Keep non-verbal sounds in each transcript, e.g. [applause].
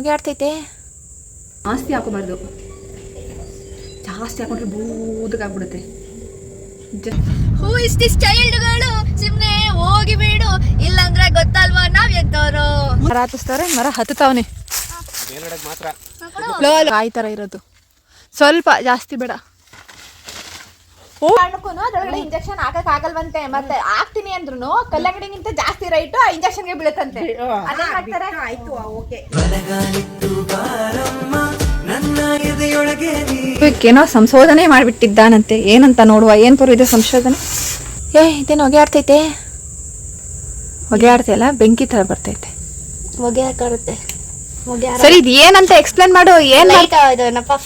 ಹೊಗೆ ಆಡ್ತೈತೆ. ಜಾಸ್ತಿ ಹಾಕೋಬಾರ್ದು. ಜಾಸ್ತಿ ಹಾಕೊಂಡ್ರೆ ಬೂದಕ್ಕಾಗ್ಬಿಡುತ್ತೆ ಹೂ ಇಸ್ ದಿಸ್ ಚೈಲ್ಡ್ಗಳು ಸುಮ್ನೆ ಹೋಗಿ ಬಿಡು. ಇಲ್ಲಾಂದ್ರೆ ಗೊತ್ತಲ್ವಾ? ನಾವ್ ಎಂತವ್ರು ಮರ ಹತ್ತಿಸ್ತಾರೆ ಮರ ಹತ್ತುತ್ತಾವನೆ ಕಾಯಿ ಥರ ಇರೋದು. ಸ್ವಲ್ಪ ಜಾಸ್ತಿ ಬೇಡ. ಅದ್ರೊಳಗಡೆ ಇಂಜೆಕ್ಷನ್ ಹಾಕಕ್ ಆಗಲ್ವಂತೆ ಮತ್ತೆ ಹಾಕ್ತೀನಿ ಅಂದ್ರು ಕಲ್ಲಂಗಡಿಗಿಂತ ಜಾಸ್ತಿ ರೈಟ್ ಆ ಇಂಜೆಕ್ಷನ್ಗೆ ಬೀಳುತ್ತಂತೆ. ಅದೇ ಹಾಕ್ತಾರೆ. ಏನೋ ಸಂಶೋಧನೆ ಮಾಡಿಬಿಟ್ಟಿದ್ದಾನಂತೆ. ಏನಂತ ನೋಡುವ? ಏನ್ ಪೂರ್ವ ಇದೆ ಸಂಶೋಧನೆ? ಏ ಇದೇನು ಹೊಗೆ ಆಡ್ತೈತೆ ಹೊಗೆ ಆಡ್ತೈಲ್ಲ ಬೆಂಕಿ ತರ ಬರ್ತೈತೆ. ಹೊಗೆ ಹಾಕಾಡುತ್ತೆ. ಸರಿ ಇದು ಏನಂತ ಎಕ್ಸ್ಪ್ಲೇನ್ ಮಾಡು. ಏನ್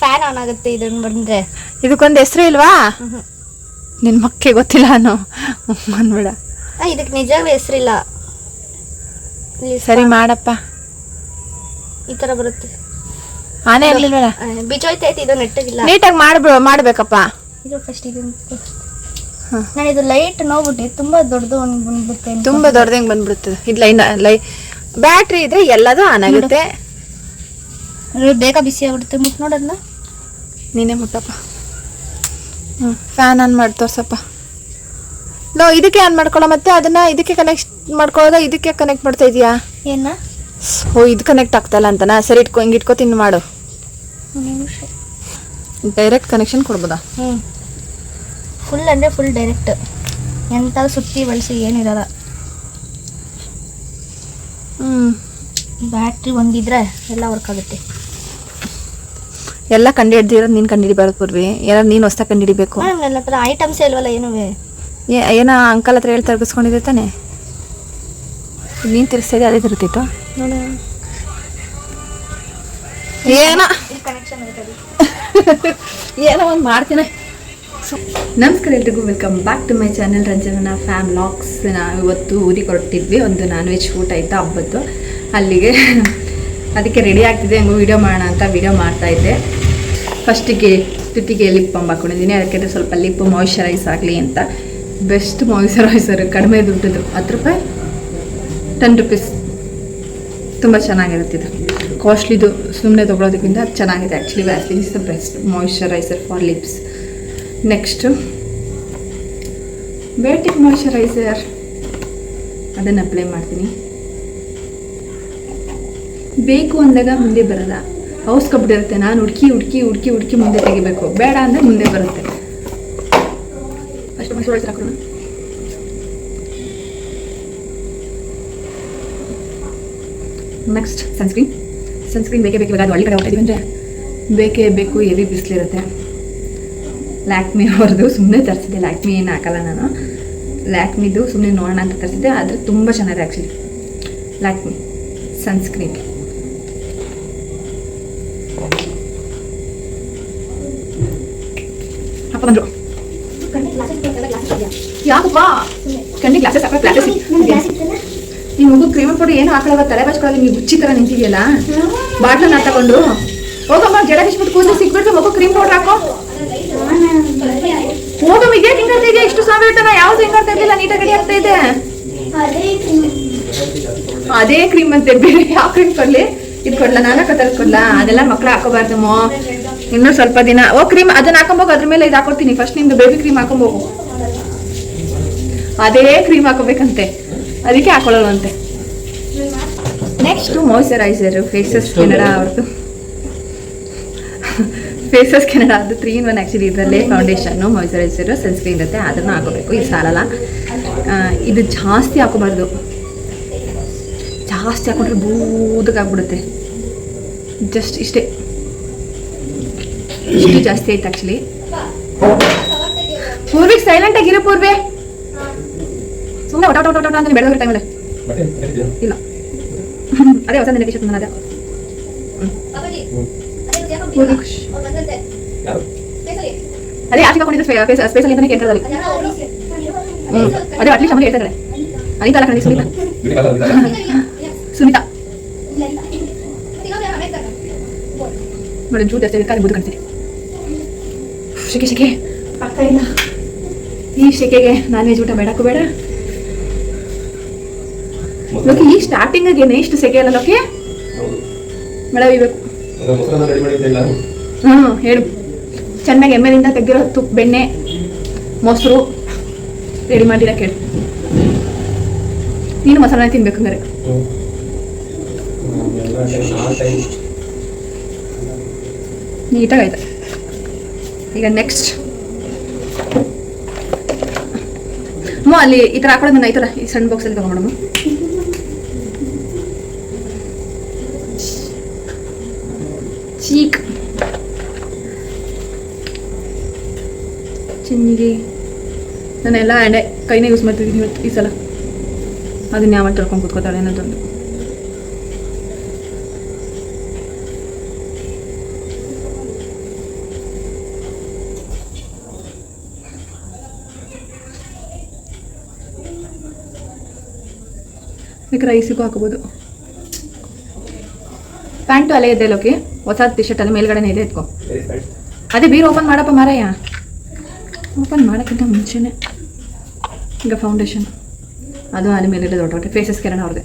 ಫ್ಯಾನ್ ಆನ್ ಆಗುತ್ತೆ ಇದನ್ನ ಬಂದ್ರೆ. ಇದಕ್ಕೊಂದು ಹೆಸರು ಇಲ್ವಾ? ನಿನ್ ಮಕ್ಕೆ ಗೊತ್ತಿಲ್ಲ ಅನ್ನೋ ಅನ್ಬೇಡ ಇದಕ್ಕೆ ನಿಜವೇ ಹೆಸರಿಲ್ಲ. ಸರಿ ಮಾಡಪ್ಪ. ಈ ತರ ಬರುತ್ತೆ. ಆನೆ ಆಗ್ಲಿಲ್ವಲ್ಲ ಆ, ಬಿಜೋಯ್ತೈತೆ ಇದು ನೆಟ್ಟಿಲ್ಲ ನೀಟಾಗಿ ಮಾಡ್ಬ ಮಾಡ್ಬೇಕಪ್ಪ. ಇದು ಫಸ್ಟ್ ಇದು ನಾನು ಇದು ಲೈಟ್ ನೋಡ್ಬಿಟ್ಟು ತುಂಬಾ ದೊಡ್ಡದು ಒಂದು ಬಂದ್ಬಿಡುತ್ತೆ ತುಂಬಾ ದೊಡ್ಡದಂಗೆ ಬಂದ್ಬಿಡುತ್ತೆ. ಇದು ಲೈನ್ ಲೈ ಬ್ಯಾಟ್ರಿ ಇದ್ರೆ ಎಲ್ಲದೂ ಆನ್ ಆಗುತ್ತೆ. ಬೇಗ ಬಿಸಿ ಆಗ್ಬಿಡುತ್ತೆ ಮುಟ್ ನೋಡೋದನ್ನ ನೀನೇ ಮುಟ್ಟಪ್ಪ. ಫ್ಯಾನ್ ಆನ್ ಮಾಡಿ ತೋರ್ಸಪ್ಪ. ಲೋ ಇದಕ್ಕೆ ಆನ್ ಮಾಡ್ಕೊಳ್ಳೋ ಮತ್ತೆ ಅದನ್ನ ಇದಕ್ಕೆ ಕನೆಕ್ಟ್ ಮಾಡ್ಕೊಳ್ಳೋದ ಇದಕ್ಕೆ ಕನೆಕ್ಟ್ ಮಾಡ್ತಾ ಇದೀಯಾ? ಏನ? ಓ ಇದು ಕನೆಕ್ಟ್ ಆಗ್ತಲ್ಲ ಅಂತನಾ? ಸರಿ ಇಟ್ಕೊ ಹಿಂಗೆ ಇಟ್ಕೊ ತಿನ್ನು ಮಾಡು. ಡೈರೆಕ್ಟ್ ಕನೆಕ್ಷನ್ ಕೊಡ್ಬೋದಾ? ಹ್ಞೂ ಫುಲ್ ಅಂದರೆ ಫುಲ್ ಡೈರೆಕ್ಟ್ ಎಂಥ ಸುತ್ತಿ ಬಳಸಿ ಏನಿರಲ್ಲ ಹ್ಞೂ ಬ್ಯಾಟ್ರಿ ಒಂದಿದ್ರೆ ಎಲ್ಲ ವರ್ಕ್ ಆಗುತ್ತೆ. ಎಲ್ಲ ಕಂಡು ಹಿಡ್ದಿರೋದು ನೀನು ಕಂಡು ಹಿಡಿಬಾರ್ದು ಪೂರ್ವಿ. ಏನಾದ್ರು ನೀನು ಹೊಸ ಕಂಡು ಹಿಡಿಬೇಕು. ಮೇಡಮ್ ನನ್ನ ಹತ್ರ ಐಟಮ್ಸ್ ಇಲ್ವಲ್ಲ ಏನೂ ಏನೋ ಅಂಕಲ್ ಹತ್ರ ಹೇಳಿ ತರ್ಗಿಸ್ಕೊಂಡಿದ್ದೆ ತಾನೆ. ನೀನು ತಿರ್ಸ್ತಾ ಅದೇ ತಿರುತ್ತಿತ್ತು ನೋಡು. ಏನೋ. ಏನೋ ಒಂದು ಮಾಡ್ತೀನಿ. ನಮಸ್ಕಾರ ಎಲ್ರಿಗೂ welcome back to my channel Ranjana fam vlogs ನಾವು ಇವತ್ತು ಊರಿಗೆ ಹೊರಟಿದ್ವಿ. ಒಂದು ನಾನ್ ವೆಜ್ ಊಟ ಇತ್ತು ಹಬ್ಬದ್ದು. ಅಲ್ಲಿಗೆ ಅದಕ್ಕೆ ರೆಡಿ ಆಗ್ತಿದೆ, ಹಂಗೂ ವೀಡಿಯೋ ಮಾಡೋಣ ಅಂತ ವೀಡಿಯೋ ಮಾಡ್ತಾ ಇದ್ದೆ. ಫಸ್ಟಿಗೆ ತುಟಿಗೆ ಲಿಪ್ ಬಾಮ್ ಹಾಕೊಂಡಿದ್ದೀನಿ. ಅದಕ್ಕೆ ಸ್ವಲ್ಪ ಲಿಪ್ ಮಾಯಿಶ್ಚರೈಸ್ ಆಗಲಿ ಅಂತ. ಬೆಸ್ಟ್ ಮಾಯಿಶ್ಚರೈಸರ್ ಕಡಿಮೆ ದುಡ್ಡದು ಹತ್ತು ರೂಪಾಯಿ ಟೆನ್ ರುಪೀಸ್ ತುಂಬ ಚೆನ್ನಾಗಿರುತ್ತೆ ಇದು. ಕಾಸ್ಟ್ಲಿದು ಸುಮ್ಮನೆ ತೊಗೊಳೋದಕ್ಕಿಂತ ಚೆನ್ನಾಗಿದೆ. Actually vaseline is the best moisturizer for lips next Biotique moisturizer ಅದನ್ನು ಅಪ್ಲೈ ಮಾಡ್ತೀನಿ. ಬೇಕು ಅಂದಾಗ ಮುಂದೆ ಬರಲ್ಲ. ಅವಸ್ಕೊಬಿಟ್ಟಿರುತ್ತೆ ನಾನು ಹುಡುಕಿ ಹುಡುಕಿ ಹುಡುಕಿ ಹುಡುಕಿ ಮುಂದೆ ತೆಗಿಬೇಕು. ಬೇಡ ಅಂದ್ರೆ ಮುಂದೆ ಬರುತ್ತೆ. ಮಾಯಿಶ್ಚರೈಸರ್ ಹಾಕೋಣ. ನೆಕ್ಸ್ಟ್ ಸನ್ಸ್ಕ್ರೀನ್ ಸನ್ಸ್ಕ್ರೀನ್ ಬೇಕೇ ಬೇಕು ಇವಾಗ ಅದು ಹಳ್ಳಿ ಕಡೆ ಹೋಗ್ತಾ ಅಂದರೆ ಬೇಕೇ ಬೇಕು ಎವಿ ಬಿಸಿಲಿರುತ್ತೆ. ಲ್ಯಾಕ್ಮಿ ಅವ್ರದ್ದು ಸುಮ್ಮನೆ ತರಿಸಿದ್ದೆ. ಲ್ಯಾಕ್ಮಿ ಏನು ಹಾಕಲ್ಲ ನಾನು. ಲ್ಯಾಕ್ಮಿದು ಸುಮ್ಮನೆ ನೋಡೋಣ ಅಂತ ತರಿಸಿದ್ದೆ. ಆದರೆ ತುಂಬ ಚೆನ್ನಾಗಿದೆ ಆ್ಯಕ್ಚುಲಿ ಲ್ಯಾಕ್ಮಿ ಸನ್ಸ್ಕ್ರೀನ್ ಅಪ್ಪ ಬಂದರು ಯಾಕಪ್ಪ? ಕಣ್ಣಿಗೆ ಗ್ಲಾಸಸ್ ಹಾಕೋ ಗ್ಲಾಸಸ್ ಈ ಮಗು ಕ್ರೀಮ್ ಪೌಡರ್ ಏನು ಹಾಕೊಳ್ಳೋ ತಲೆ ಬಚ್ಕೊಳ್ಳೋದು ನೀವು ಗುಚ್ಚಿ ಥರ ನಿಂತಿದೆಯಲ್ಲ ನಾ ತಗೊಂಡು ಹೋಗಮ್ಮ ಜಡ ಬಿಸ್ಬಿಟ್ಟು ಕೂದಲು ಸಿಕ್ಬಿಟ್ಟು ಮಗು ಕ್ರೀಮ್ ಪೌಡರ್ ಹಾಕೋ. ಹೋಗಮ್ಮ ಇದೇ ಹಿಂಗಾಗ್ತಾ ಇದೆಯಾ ಇಷ್ಟು ಸಾವಿರ ಯಾವ್ದು ಹಿಂಗಾರ್ತಾ ಇದ್ದಿಲ್ಲ ನೀಟಾಗಿ ರೆಡಿ ಆಗ್ತಾ ಇದೆ. ಅದೇ ಕ್ರೀಮ್ ಅಂತೆ ಬೇರೆ ಯಾವ ಕ್ರೀಮ್ ಕೊಡ್ಲಿ? ಇದು ಕೊಡ್ಲ ನಾಲ್ಕು ಥರ ಕೊಡ್ಲ? ಅದೆಲ್ಲ ಮಕ್ಳು ಹಾಕೋಬಾರ್ದಮ್ಮ. ಇನ್ನೂ ಸ್ವಲ್ಪ ದಿನ. ಓ ಕ್ರೀಮ್ ಅದನ್ನ ಹಾಕೊಂಬೋಗ? ಅದ್ರ ಮೇಲೆ ಇದು ಹಾಕೊಡ್ತೀನಿ. ಫಸ್ಟ್ ನಿಮ್ದು ಬೇಬಿ ಕ್ರೀಮ್ ಹಾಕೊಂಬೋಗು. ಅದೇ ಕ್ರೀಮ್ ಹಾಕೋಬೇಕಂತೆ. ಅದಕ್ಕೆ ಹಾಕೊಳ್ಳಲ್ವಂತೆ ನೆಕ್ಸ್ಟ್ ಮಾಯ್ಚರೈಸರ್ ಫೇಸಸ್ ಕೆನಡಾ ಅವ್ರದ್ದು ಫೇಸಸ್ ಕೆನಡಾ ಅದು ತ್ರೀ ಇನ್ ಒನ್ ಆ್ಯಕ್ಚುಲಿ ಇದರಲ್ಲೇ ಫೌಂಡೇಶನ್ನು ಮಾಯ್ಚರೈಸರು ಸನ್ಸ್ಕ್ರೀನ್ ಇರುತ್ತೆ. ಅದನ್ನು ಹಾಕೋಬೇಕು. ಇದು ಸಾಲಲ್ಲ. ಇದು ಜಾಸ್ತಿ ಹಾಕೋಬಾರ್ದು. ಜಾಸ್ತಿ ಹಾಕೊಂಡ್ರೆ ಬೂದಕ್ಕಾಗ್ಬಿಡುತ್ತೆ ಜಸ್ಟ್ ಇಷ್ಟೇ. ಇಷ್ಟು ಜಾಸ್ತಿ ಆಯ್ತು ಆ್ಯಕ್ಚುಲಿ ಪೂರ್ವಿಕ್ ಸೈಲೆಂಟ್ ಆಗಿರೋ ಪೂರ್ವೆ ಸುಮ್ಮನೆ ಒಟ ಒಟ ಒಟ ಅಂತ ಬೆಳೆದ ಟೈಮಲ್ಲಿ ಇಲ್ಲ ಅದೇ ಹೊಸ ನೆನಪಿ ಶಕ್ತಿ ಅದೇ ಪೂರ್ವಿಕ್ ಅದೇ ಆಚೆ ಹಾಕೊಂಡಿದ್ದು ಫೇಸ್ ಸ್ಪೇಸಲ್ಲಿ ಅಂತಾನೆ ಕೇಳ್ತಾರೆ ಹ್ಮ್ ಅದೇ ಅಟ್ಲೀಸ್ಟ್ ಅಮ್ಮನಿಗೆ ಹೇಳ್ತಾ ಇದ್ದಾರೆ ಅನಿತಾ ಅಲ್ಲ ಕಣಿ ಸುನೀತಾ ಸುನೀತಾ ನೋಡಿ ಜೂಟ್ ಜಾಸ್ತಿ ಕಾಲಿ ಬುದ್ದು ಕಾಣ್ತಿದೆ ಶೆಕೆ ಶೆಕೆ. ಆಗ್ತಾ ಇಲ್ಲ. ಈ ಶೆಕೆಗೆ ನಾನ್ ವೆಜ್ ಊಟ ಬೇಡಕ್ಕೂ ಬೇಡ. ಲೋಕಿ ಈ ಸ್ಟಾರ್ಟಿಂಗ್ ಇಷ್ಟು ಸೆಕೆ ಅಲ್ಲ ಲೋಕಿ? ಮಾಡಿ ಅಂತ ಹೇಳು. ಚೆನ್ನಾಗಿ ಎಮ್ಮೆಲಿಂದ ತೆಗ್ದಿರೋ ತುಪ್ಪ ಬೆಣ್ಣೆ ಮೊಸರು ರೆಡಿ ಮಾಡಿರ ಕೇಳು. ನೀನು ಮಸಾಲೆ ತಿನ್ಬೇಕು ಹಂಗಾರೆ ನೀಟಾಗಾಯ್ತಾ ನೀಟಾಗಿ ಆಯ್ತು? ಈಗ ನೆಕ್ಸ್ಟ್ ಅಮ್ಮ ಅಲ್ಲಿ ಈ ಥರ ಹಾಕೊಳ್ಳೋದನ್ನ ಈ ಥರ ಈ ಸಣ್ಣ ಬಾಕ್ಸಲ್ಲಿ ತಗೊಂಡಮ್ಮ ಚೀಕ್. ಚಿನ್ನಿಗೆ. ನಾನೆಲ್ಲ ಎಣ್ಣೆ ಕೈನೇ ಯೂಸ್ ಮಾಡ್ತಿದ್ದೀನಿ ಇವತ್ತು ಈ ಸಲ. ಅದನ್ನ ಯಾವ ತೊಳ್ಕೊಂಡು ಕೂತ್ಕೋತಾಳೆ ಅನ್ನೋದೊಂದು ಈಗ ರೈಸಿಗೂ ಹಾಕೋಬೋದು. ಪ್ಯಾಂಟು ಅಲ್ಲೇ ಇದೆ ಲೋಕಿ. ಹೊಸ ಟಿ ಶರ್ಟ್ ಅಲ್ಲಿ ಮೇಲ್ಗಡೆನೇ ಇದೆ ಎತ್ಕೋ. ಅದೇ ಬೀರ್ ಓಪನ್ ಮಾಡಪ್ಪ ಮಾರಯ್ಯ. ಓಪನ್ ಮಾಡೋಕ್ಕಿಂತ ಮುಂಚೆನೆ ಈಗ ಫೌಂಡೇಶನ್ ಅದು ಅಲ್ಲಿ ಮೇಲ್ಗಡೆ ದೊಡ್ಡ ದೊಡ್ಡ ಫೇಸಸ್ ಕಿರಣ ಅವ್ರದ್ದು.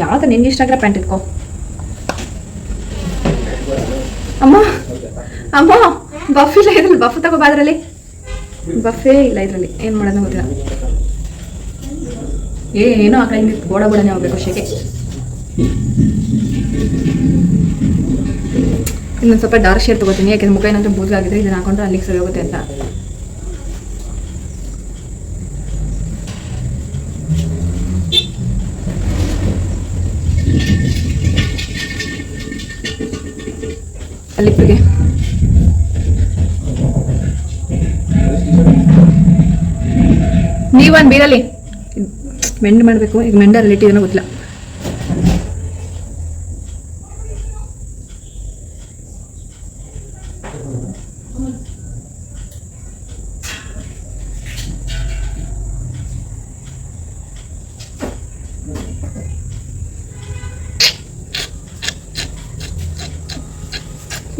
ಯಾವ್ದು? ನಿನ್ಗೆ ಇಷ್ಟ ಆಗಿರೋ ಪ್ಯಾಂಟ್ ಇಟ್ಕೋ ಅಮ್ಮ! ಅಮ್ಮ! ಬಫ್ ಇಲ್ಲ ಇದ್ರಲ್ಲಿ. ಬಫ್ ತಗೋಬಾದ್ರಲ್ಲಿ ಬಫೇ ಇಲ್ಲ ಇದರಲ್ಲಿ. ಏನು ಮಾಡೋದು ಗೊತ್ತಿಲ್ಲ. ಏನೋ ಆ ಕಡೆ ಗೋಡ ಗೋಡನೆ ಹೋಗ್ಬೇಕು ಶೆಕೆ ಇನ್ನೊಂದು ಸ್ವಲ್ಪ ಡಾರ್ಕ್ ಶೇಡ್ ತಗೋತೀನಿ, ಯಾಕೆಂದ್ರೆ ಮುಖ ಏನಾದರೂ ಬೂದಾಗಿದ್ರೆ ಇದನ್ನ ಹಾಕೊಂಡ್ರೆ ಅಲ್ಲಿಗೆ ಸರಿ ಹೋಗುತ್ತೆ ಅಂತ. ಲಿಪ್ಪಿಗೆ ನೀವನ್ ಬೀರಲ್ಲಿ. ಮೆಂಡ್ ಮಾಡಬೇಕು ಈಗ ಮೆಂಡಲ್ಲಿ ಇಟ್ಟಿದ್ದೇನೋ ಗೊತ್ತಿಲ್ಲ.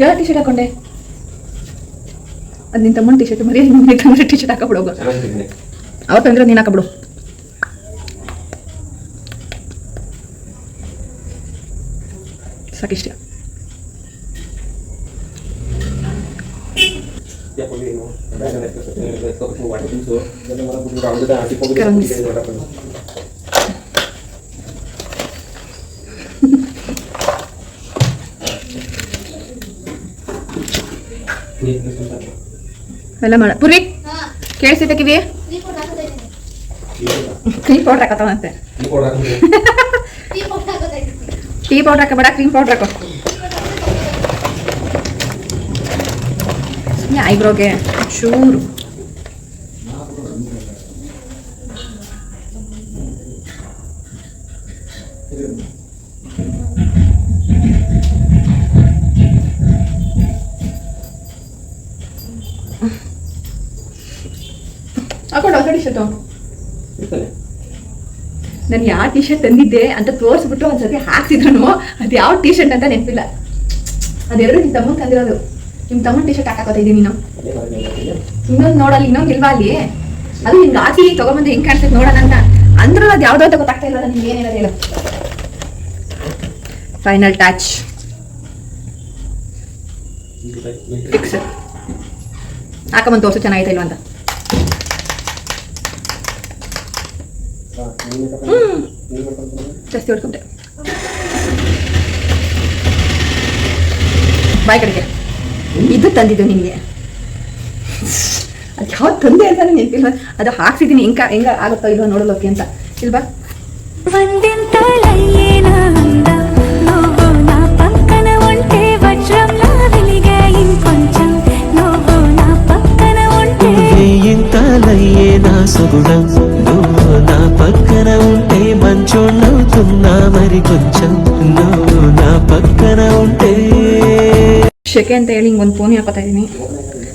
ಯಾವ ಟಿ ಶರ್ಟ್ ಹಾಕೊಂಡೆ? ಅದು ನಿನ್ನ ತಮ್ಮನ ಟಿ ಶರ್ಟ್ ಮರಿ ನಿನ್ನ ತಂದ್ರೆ ಟಿ ಶರ್ಟ್ ಹಾಕೊಬಿಡೋಗ ಚೆನ್ನಾಗಿದ್ದೀನಿ ಅವತ್ತಂದ್ರೆ ನೀನು ಹಾಕಬಿಡು. ಸಾಕಿಷ್ಟ ಎಲ್ಲ ಮಾಡ ಪುರಿ ಕೇಳಿಸಿದ್ದೆ ಕಿವಿ ಕ್ರೀಮ್ ಪೌಡರ್ ಹಾಕತ್ತವಂತೆ ಟೀ ಪೌಡರ್ ಹಾಕಬೇಡ ಕ್ರೀಮ್ ಪೌಡರ್ ಹಾಕೋ ಸುಮ್ಮನೆ ಐಬ್ರೋಗೆ ಚೂರು ಹಾಕೊಂಡು ಹೊಸ ಟಿ ಶರ್ಟು ನಾನು ಯಾವ ಟಿ ಶರ್ಟ್ ತಂದಿದ್ದೆ ಅಂತ ತೋರಿಸ್ಬಿಟ್ಟು ಒಂದ್ಸತಿ ಹಾಕ್ಸಿದ್ರು ಅದು ಯಾವ ಟಿ ಶರ್ಟ್ ಅಂತ ನೆನಪಿಲ್ಲ. ಅದೆರಡು ನಿಮ್ಮ ತಮ್ಮ ತಂದಿರೋದು. ನಿಮ್ಮ ತಮ್ಮ ಟಿ ಶರ್ಟ್ ಹಾಕೋತಾ ಇದ್ದೀನಿ ನೀನು? ಇನ್ನೊಂದು ನೋಡಲ್ಲಿ, ಇನ್ನೊಂದು ಇಲ್ವಾ ಅಲ್ಲಿ? ಅದು ಹಿಂಗೆ ಹಾಕಿ ತಗೊಂಬಂದು ಹೆಂಗ್ ಕಾಣಿಸ್ತೈತೆ ನೋಡೋಣ ಅಂತ. ಅಂದ್ರೂ ಅದು ಯಾವ್ದೋ ಅಂತ ಗೊತ್ತಾಗ್ತಾ ಇಲ್ಲ ನಿಮ್ಗೆ ಏನಿರೋದು ಹೇಳು. ಫೈನಲ್ ಟಚ್ ಫಿಕ್ಸ್ ಹಾಕೊಂಬಂದು ತೋರಿಸು, ಚೆನ್ನಾಗೈತೆ ಇಲ್ವಾ ಜಾಸ್ತಿ ಹೊಡ್ಕೊಂಡೆ. ಬಾಯ್ ಕಡೆಗೆ. ಇದು ತಂದಿದ್ದು ನಿಮಗೆ. ಅದು ಯಾವ್ದು ತಂದೆ ಅಂತ ನನಗೆ ನೆನಪಿಲ್ಲ ಅದು ಹಾಕ್ಸಿದ್ದೀನಿ. ಹಿಂಗ ಹೆಂಗ ಆಗುತ್ತೋ ಇಲ್ವೋ ನೋಡಲೋಕೆ ಅಂತ. ಇಲ್ವಾ? ಎಂತಲಯ್ಯೇನ ಸುಗುಣ. నా పక్కన ఉంటే వజ్రం నా వెలిగే ఇంకొంచెం నువ్వు నా పక్కన ఉంటే ఇంతలయ్యే నా సుగుణం నువ్వు నా పక్కన ఉంటే మంచోళ్ళవుతున్నా మరి కొంచెం నువ్వు నా పక్కన ఉంటే ಶೆಕೆ ಅಂತ ಹೇಳಿ ಹಿಂಗೆ ಒಂದು ಪೋನಿ ಹಾಕೋತಾ ಇದ್ದೀನಿ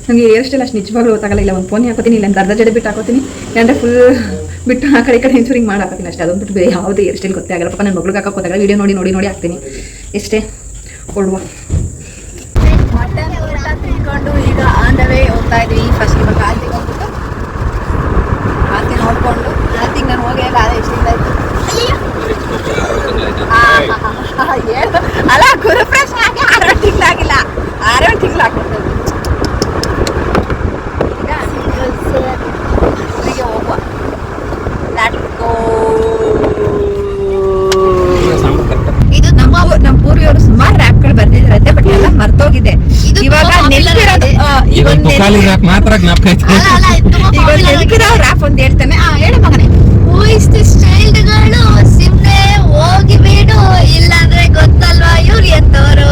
ನನಗೆ ಹೇರ್ ಸ್ಟೈಲ್ ಅಷ್ಟು ನಿಜವಾಗ್ಲೂ ಗೊತ್ತಾಗಲ್ಲ ಇಲ್ಲ ಒಂದು ಪೋನಿ ಹಾಕೋತೀನಿ ಇಲ್ಲ ಒಂದು ಅರ್ಧ ಜಡೆ ಬಿಟ್ಟು ಹಾಕೋತೀನಿ ಇಲ್ಲಾಂದ್ರೆ ಫುಲ್ ಬಿಟ್ಟು ಆ ಕಡೆ ಈ ಕಡೆ ಹೆಂಚೂರು ಹಿಂಗೆ ಮಾಡಿ ಹಾಕೋತೀನಿ ಅಷ್ಟೇ ಅದೊಂದು ಬಿಟ್ಟು ಬೇರೆ ಯಾವುದೇ ಹೇರ್ ಸ್ಟೈಲ್ ಗೊತ್ತೇ ಆಗಲ್ಲ ಪಾಪ ನನ್ನ ಮಗಳಿಗೆ ಹಾಕೋಕೆ ಗೊತ್ತಾಗಲ್ಲ ವಿಡಿಯೋ ನೋಡಿ ನೋಡಿ ನೋಡಿ ಹಾಕ್ತೀನಿ ಎಷ್ಟೇ ಕೊಡುವ ಮಟನ್ ಊಟ ತಿನ್ಕೊಂಡು ಈಗ ಆನ್ ದ ವೇ ಹೋಗ್ತಾ ಇದ್ವಿ ಫಸ್ಟ್ ಇವಾಗ ಆಲ್ತಿಗೆ ಹೋಗ್ಬಿಟ್ಟು ಆಲ್ತಿ ನೋಡ್ಕೊಂಡು ಆಲ್ತಿಗೆ ನಾನು ಹೋಗಿ ಗಾದೆ ಇಷ್ಟಿಂದ ಆಯ್ತು ಅಲ್ಲ ಗುರುಪ್ರಶ್ನ ಆಗಿ ಆರೇಳು ತಿಂಗಳಾಗಿಲ್ಲ ಆರೇಳು ತಿಂಗಳು ಆಗ್ತದೆ ಇದು ನಮ್ಮ ನಮ್ಮ ಪೂರ್ವಿಯವರು ಸುಮಾರು ರ್ಯಾಪ್ಗಳು ಬರ್ದಿದ್ರಂತೆ ಬಟ್ ಎಲ್ಲ ಮರ್ತೋಗಿದೆ ಇವಾಗ ಮಾತ್ರ ಜ್ಞಾಪಕ ಇವಾಗ ರ್ಯಾಪ್ ಒಂದು ಹೇಳ್ತಾನೆ ಹಾ ಹೇಳು ಮಗನೇ This childಗಳು ಸಿಮ್ನೆ ಹೋಗಿ ಬಿಡು ಇಲ್ಲಾಂದ್ರೆ ಗೊತ್ತಲ್ವಾ ಇವ್ರು ಎಂತವರು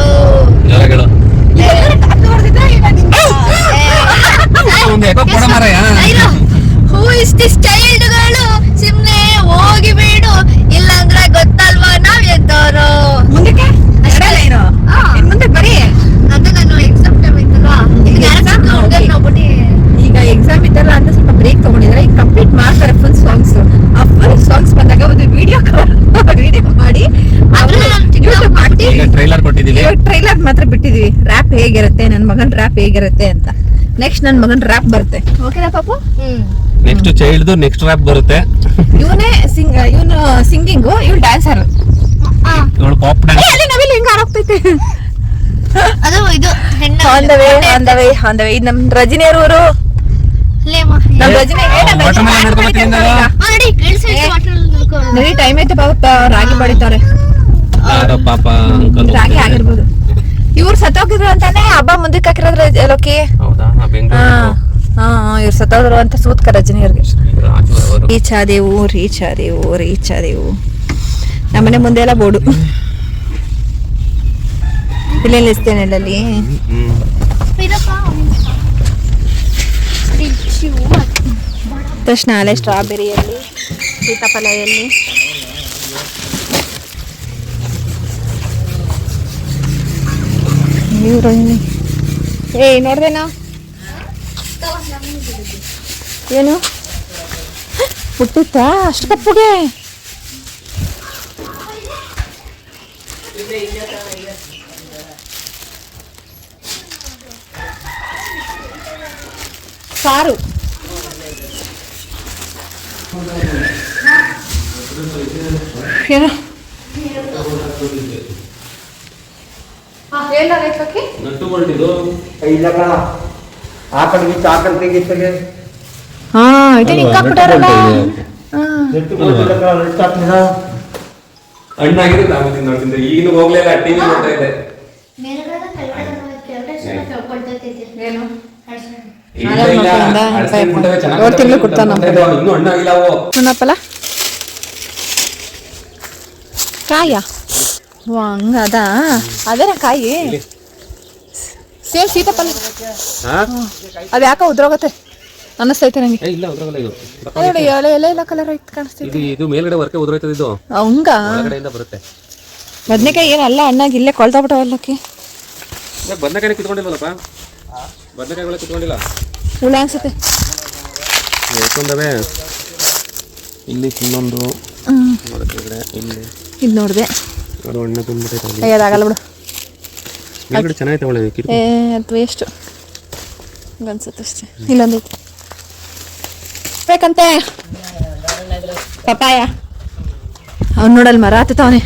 ಹೂ ಇಸ್ ದಿಸ್ ಚೈಲ್ಡ್ಗಳು ಸಿಮ್ನೆ ಹೋಗಿ ಬಿಡು ಇಲ್ಲಾಂದ್ರೆ ಗೊತ್ತಲ್ವಾ ನಾವ್ ಎಂತವರು ಮುಂದಕ್ಕೆ ಎರಡಲ್ಲ ಏನು ಹಾ. ಇನ್ ಮುಂದೆ ಬರೀ ಅದೇ ನಾನು ಎಕ್ಸಾಮ್ ಟೈಮ್ ಇತ್ತಲ್ವಾ ಈಗ ಹುಡುಗರು ನೋಡ್ಬಿಟ್ಟು ಈಗ ಎಕ್ಸಾಮ್ ಇದ್ದಲ್ಲ ಅಂತ ಸ್ವಲ್ಪ ಬ್ರೇಕ್ ತಗೊಂಡಿದ್ರೆ ಈಗ ಕಂಪ್ಲೀಟ್ ಮಾಡ್ತಾರೆ ಫುಲ್ ಸಾಂಗ್ಸ್ ಆ ಫುಲ್ ಸಾಂಗ್ಸ್ ಬಂದಾಗ ಒಂದು ವಿಡಿಯೋ ವಿಡಿಯೋ ಮಾಡಿ ಅದ್ರಲ್ಲಿ ನಾನು TikTok ಯೂಟ್ಯೂಬ್ ಮಾಡಿ ಈಗ ಟ್ರೈಲರ್ ಕೊಟ್ಟಿದ್ದೀವಿ ಇವಾಗ ಟ್ರೈಲರ್ ಮಾತ್ರ ಬಿಟ್ಟಿದೀವಿ ರ್ಯಾಪ್ ಹೇಗಿರುತ್ತೆ? ನನ್ನ ಮಗನ್ ರ್ಯಾಪ್ ಹೇಗಿರುತ್ತೆ ಅಂತ. ನೆಕ್ಸ್ಟ್ ನನ್ನ ಮಗನ್ ರ್ಯಾಪ್ ಬರುತ್ತೆ. ಓಕೆನಾ ಪಾಪು? ಹ್ಮ್. ನೆಕ್ಸ್ಟ್ ಚೈಲ್ಡ್ ನೆಕ್ಸ್ಟ್ ರ್ಯಾಪ್ ಬರುತ್ತೆ. ಇವನೇ ಸಿಂಗ್ ಇವನು ಸಿಂಗಿಂಗು ಇವ್ಳು ಡ್ಯಾನ್ಸರ್ ಇವಳು ಪಾಪ್ ಡ್ಯಾನ್ಸ್ ಅಲ್ಲಿ ನಾವಿಲ್ಲಿ ಹೆಂಗ ಆರೋಗ್ತೈತೆ ಅದು ಇದು ಹೆಣ್ಣು on the way on the way on the way ನಮ್ಮ. ನಮ್ ರಜನಿ ನಡಿ ಟೈಮ್ ಐತೆ ಪಾಪ ರಾಗಿ ಬಡಿತಾರೆ ಯಾರೋ ಪಾಪ ಅಂಕಲ್ ರಾಗಿ ಆಗಿರ್ಬೋದು. ಇವ್ರು ಸತ್ತೋಗಿದ್ರು ಅಂತಾನೆ ಹಬ್ಬ ಮುಂದಕ್ಕೆ ಹಾಕಿರೋದ್ರ ಲೋಕಿ. ಹೌದಾ? ಹಾ ಇವ್ರು ಸತ್ತೋದ್ರು ಅಂತ ಸೂತ್ಕ ರಜನಿ ಅವ್ರಿಗೆ. ಅವರು ರೀಚ್ ಆದೆವು ರೀಚ್ ಆದೆವು ರೀಚ್ ಆದೆವು ನಮ್ಮನೆ ಮುಂದೆ ಎಲ್ಲ ಬೋಡು. ಇಲ್ಲೇ ನಿಲ್ಲಿಸ್ತೇನೆ ಅಲ್ಲಿ. ತಕ್ಷಣ ಅಲ್ಲೇ ಸ್ಟ್ರಾಬೆರಿಯಲ್ಲಿ ಸೀತಾಫಲೆಯಲ್ಲಿ ಈರುಳ್ಳಿ ಏಯ್ ನೋಡ್ದೇನಾ ಏನು ಹುಟ್ಟಿತ್ತಾ ಅಷ್ಟು ಕಪ್ಪುಗೆ ಸಾರು ಏನು ನಟ್ಟು ಹೊರಟಿದ್ದು ಇಲ್ಲಕ್ಕ ಆ ಕಡೆಗೆ ಆ ಕಡೆ ತೆಗಿತಾರೆ ಹಾ ಇದೆ ಈಗಿನ ಹೋಗ್ಲೇ ಇಲ್ಲ ಟಿವಿ ನೋಡ್ತಾ ಇದೆ ಮೇಲ್ಗಡೆ ಕೆಳಗಡೆ ಕೆಳಗಡೆ ಸ್ವಲ್ಪ ಕೆಳ್ಕೊಳ್ತೈತೆ. ಏನು? ಏಳು ತಿಂಗ್ಳು ಕೊಡ್ತಾನೆ ಬರ್ತಾ ಇದ್ದಾವೆ, ಇನ್ನೂ ಹಣ್ಣಾಗಿಲ್ಲ ಅವು. ಕಾಯ. ಹಂಗದ? ಅದೇನ ಕಾಯಿ? ಸೇಮ್ ಸೀತಾಫಲ? ಅದು ಯಾಕ ಉದ್ರೋಗತ್ತೆ? ಅನ್ನಿಸ್ತೈತೆ ನಂಗೆ. ಇಲ್ಲ ಉದ್ರೋಗಲ್ಲ ಇದು. ನೋಡಿ ಎಲೆ ಎಲೆ ಎಲ್ಲ ಕಲರ್ ಐತೆ ಕಾಣಿಸ್ತೈತೆ ಇದು ಇದು ಮೇಲ್ಗಡೆ ವರ್ಕೆ ಉದುರೋಯ್ತದೆ ಇದು. ಹಂಗ? ಒಳಗಡೆಯಿಂದ ಬರುತ್ತೆ. ಬದನೆಕಾಯಿ ಏನಲ್ಲ ಅಣ್ಣಾಗಿ ಇಲ್ಲೇ ಕೊಳ್ತಾಬಿಟ್ಟವಲ್ಲಕ್ಕಿ ಬದನೆಕಾಯಿ ಕಿತ್ಕೊಂಡಿಲ್ಲಪ್ಪ. ಬದನೆಕಾಯಿಗಳ ಕಿತ್ಕೊಂಡಿಲ್ಲ. ಹುಳ ಅನ್ಸುತ್ತೆ. ಯಾಕೊಂದವೆ ಇಲ್ಲಿ ಇನ್ನೊಂದು. ಇಲ್ಲಿ. ಇದು ನೋಡಿದೆ. ಅದು ಹಣ್ಣು ತುಂಬಿಟ್ಟೈತೆ ಅದಾಗಲ್ಲ ಬಿಡು. ಮೇಲ್ಗಡೆ ಚೆನ್ನಾಗಿ ಒಳ್ಳೆ ಕಿತ್ತು ಏ ಅದು ವೇಸ್ಟು ಅನ್ಸುತ್ತೆ ಅಷ್ಟೇ. ಇಲ್ಲೊಂದು ಬೇಕಂತೆ? ಪಪಾಯ ಅವ್ನು ನೋಡಲ್ ಮರ ಹತ್ತವನೇ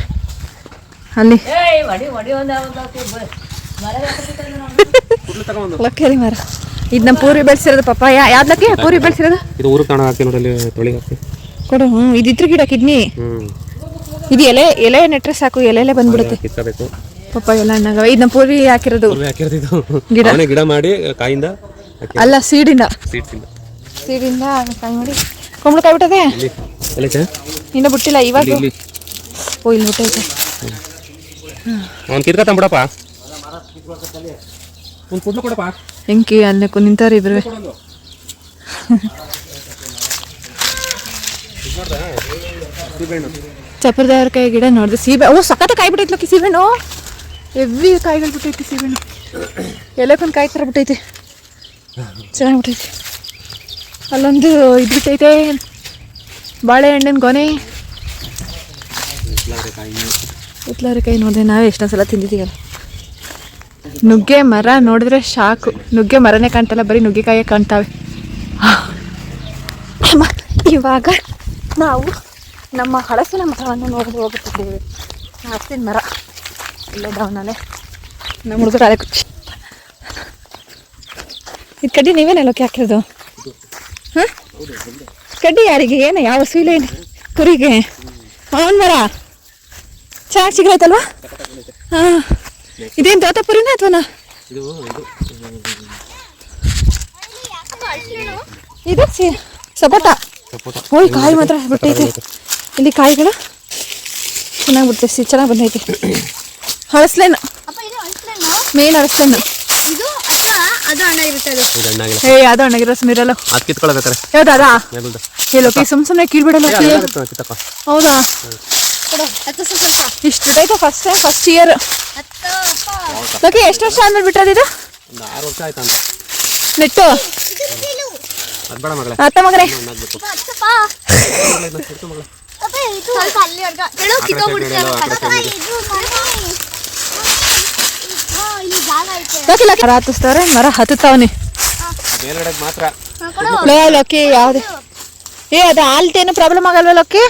ಅಲ್ಲಿ. ಲಕ್ಕೇರಿ ಮರ ಇದು ನಮ್ಮ ಪೂರಿ ಬೆಳೆಸಿರೋದು ಪಪ್ಪಾಯ. ಯಾವ್ದಕ್ಕೆ ಪೂರಿ ಬೆಳೆಸಿರೋದು? ಇದು ಊರು ಕಾಣ ಹಾಕಿ ನೋಡಲ್ಲಿ ತೊಳಿಗೆ ಹಾಕಿ. ಕೊಡು ಹ್ಞೂ ಇದು ಇದ್ರ ಗಿಡ ಕಿಡ್ನಿ. ಹ್ಮ್. ಇದು ಎಲೆ ಎಲೆ ನೆಟ್ರೆ ಸಾಕು ಎಲೆ ಎಲೆ ಬಂದ್ಬಿಡುತ್ತೆ. ಕಿತ್ತಬೇಕು. ಪಪ್ಪಾಯ ಎಲ್ಲ ಹಣ್ಣಾಗವ. ಇದನ್ನ ಪೂರಿ ಹಾಕಿರೋದು. ಗಿಡ. ಅವನೇ ಗಿಡ ಮಾಡಿ ಕಾಯಿಂದ ಅಲ್ಲ ಸೀಡಿಂದ ಸೀಡ್ಸಿಂದ. ಸೀಡಿಂದ ಕಾಯಿ ಮಾಡಿ. ಕುಂಬಳಕಾಯಿ ಬಿಟ್ಟದೆ? ಇನ್ನ ಬಿಟ್ಟಿಲ್ಲ ಇವಾಗ? ಓ ಇಲ್ಲಿ ಬಿಟ್ಟೈತೆ. ಅವ್ನು ಕಿತ್ಕ ತಂಬಿಡಪ್ಪ. ಒಂದು ಕುಡ್ಲು ಕೊಡಪ್ಪ. ಹೆಂಕಿ ಅಲ್ಲಿ ನಿಂತಾರ ಇಬ್ರು. ಕಾಯಿ ಗಿಡ ನೋಡಿದೆ. ಸೀಬೆ ಓ ಸಖತ್ತ ಕಾಯಿ ಬಿಟ್ಟೈತಿ ಸೀಬೆಣ್ಣು. ಎವ್ರಿ ಕಾಯಿಗಳು ಬಿಟ್ಟೈತಿ ಸೀಬೆಣ್ಣು. ಎಲ್ಲಕ್ಕೊಂದು ಕಾಯಿ ತರ ಬಿಟ್ಟೈತಿ. ಚೆನ್ನಾಗಿ ಬಿಟ್ಟೈತಿ. ಅಲ್ಲೊಂದು ಇದು ಬಿಟ್ಟೈತೆ. ಬಾಳೆಹಣ್ಣಿನ ಗೊನೆ. ಕಾಯಿ ನೋಡಿದೆ. ನಾವೇ ಎಷ್ಟೊಂದು ಸಲ ತಿಂದಿದ್ದೀವಲ್ಲ. ನುಗ್ಗೆ ಮರ ನೋಡಿದ್ರೆ ಶಾಕು. ನುಗ್ಗೆ ಮರನೇ ಕಾಣ್ತಲ್ಲ, ಬರೀ ನುಗ್ಗೆಕಾಯೇ ಕಾಣ್ತಾವೆ. ಇವಾಗ ನಾವು ನಮ್ಮ ಹಳಸಿನ ಮರವನ್ನು ನೋಡಲು ಹೋಗುತ್ತಿದ್ದೇವೆ. ಹಳಸಿನ ಮರ. ಇಲ್ಲ ಡೌನಲ್ಲೇ ನಮ್ಮ ಹುಡುಗರು ಅದೇ ಖುಷಿ. ಇದು ಕಡ್ಡಿ ನೀವೇನೆಲ್ಲೋಕೆ ಹಾಕಿರೋದು ಹಾಂ? ಕಡ್ಡಿ ಯಾರಿಗೆ? ಏನು? ಯಾವ ಸೀಲೆ ಕುರಿಗೆ? ಅವನ ಮರ? ಚೆನ್ನಾಗಿ ಸಿಗಲೈತಲ್ವಾ ಹಾಂ. ಇದೇನು ತೋತಪುರಿನ ಅಥವಾ ಇದು ಸಪೋಟ. ಓಯ್ ಕಾಯಿ ಮಾತ್ರ ಬಿಟ್ಟೈತೆ ಇಲ್ಲಿ ಕಾಯಿಗಳು ಚೆನ್ನಾಗಿ ಬಿಡ್ತೈತೆ ಚೆನ್ನಾಗಿ ಬಂದೈತೆ ಹಳಸ್ಲೇನು ಅಪ್ಪ ಇದು ಹಣ್ಣು ಮೇನ್ ಹಳಸ್ಲೇನು ಇದು ಅಥವಾ ಅದು ಏ ಹಣ್ಣಾಗಿರೋ ಸ್ಮಿರಲ್ಲ? ಅದು ಕಿತ್ಕೊಳ್ಬೇಕಾರೆ ಯಾವ್ದು ಅದಾ? ಮೇಗುಲ್ದು ಹೇಳು ಓಕೆ ಸುಮ್ ಸುಮ್ಮನೆ ಕೀಳ್ಬಿಡಲ್ಲ ಹೌದಾ? ಕೊಡು ಹತ್ತು ಸ್ವಲ್ಪ ಇಷ್ಟು ಬಿಟ್ಟೈತೆ first time first year okay ಎಷ್ಟು ವರ್ಷ ಆದ್ಮೇಲೆ ಬಿಟ್ಟದಿದು ನೆಟ್ಟು. ಮಗಳೇ. ಅತ್ತ ಅಪ್ಪ ಇದು ಸ್ವಲ್ಪ ಅಲ್ಲಿವರೆಗೆ ಕೆಳಗೆ ಕಿತ್ತೋಗ್ಬಿಡ್ತೀವಿ ಆ ಕಡೆ side ಇದೆ. ಇದು ಮನೆ. ಹಾ, ಇಲ್ಲಿ ಜಾಗ ಐತೆ ಓಕೆ ಲಕ್ಕಿ ಮರ ಹತ್ತಿಸ್ತಾವ್ರೆ ಮರ ಹತ್ತುತ್ತಾವನೆ ಮೇಲ್ಗಡೆಗೆ ಮಾತ್ರ ಹಾ, ಕೊಡು ಲೇ ಲಕ್ಕಿ ಯಾವ್ದು ಏ ಅದು ಆಲ್ಟೇನು ಪ್ರಾಬ್ಲಮ್ ಆಗಲ್ವ ಲಕ್ಕಿ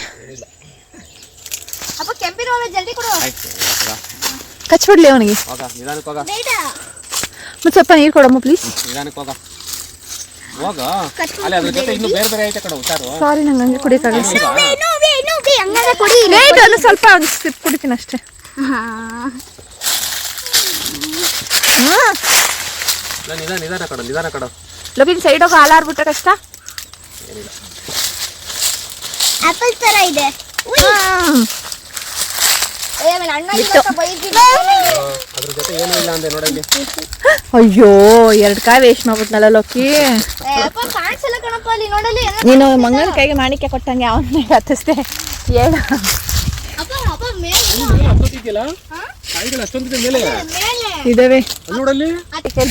ಅಪ್ಪ ಕೆಂಪಿನ ಜಲ್ದಿ ಕೊಡು ಆಯ್ತು ಹೋಗ ಕಚ್ಬಿಡ್ಲಿ ಅವನಿಗೆ ಹೋಗ ನಿಧಾನಕ್ಕೆ ಹೋಗ ಬೇಡ ಮತ್ತೆ ಸ್ವಲ್ಪ ನೀರು ಕೊಡಮ್ಮ ಪ್ಲೀಸ್ ನಿಧಾನಕ್ಕೆ ಹೋಗ ಸಾರಿ ನಂಗೆ ಹಂಗೆ ಕುಡಿಯಕ್ಕಾಗಲ್ಲ. ಸ್ವಲ್ಪ ಒಂದು ಕುಡಿತೀನಿ ಅಷ್ಟೇ. ಲೋಕಿನ್ ಸೈಡ್ ಹೋಗಿ ಹಾಲಾರ್ಬಿಟ್ರೆ ಕಷ್ಟ? ಆಪಲ್ ತರ ಇದೆ ಏ ಆಮೇಲೆ ಅಣ್ಣ ಬೈದಿಲ್ಲ ಅದ್ರ ಜೊತೆ ಏನೂ ಇಲ್ಲ ಅಂದೆ ನೋಡಲ್ಲಿ ಅಯ್ಯೋ ಎರಡು ಕಾಯಿ ವೇಸ್ಟ್ ಮಾಡ್ಬಿಟ್ನಲ್ಲ ಲೋಕಿ. ಅಪ್ಪ ಕಾಣಿಸಲ್ಲ ಕಣಪ್ಪ ಅಲ್ಲಿ ನೋಡಲಿ ನೀನು ಮಂಗನ ಕೈಗೆ ಮಾಣಿಕ್ಯ ಕೊಟ್ಟಂಗೆ ಅವನ್ ಹತ್ತಿಸ್ದೆ ಹೇಳ. ಕಾಯಿಗಳು ಅಷ್ಟೊಂದಿದೆ ಮೇಲೆ. ಇದಾವೆ.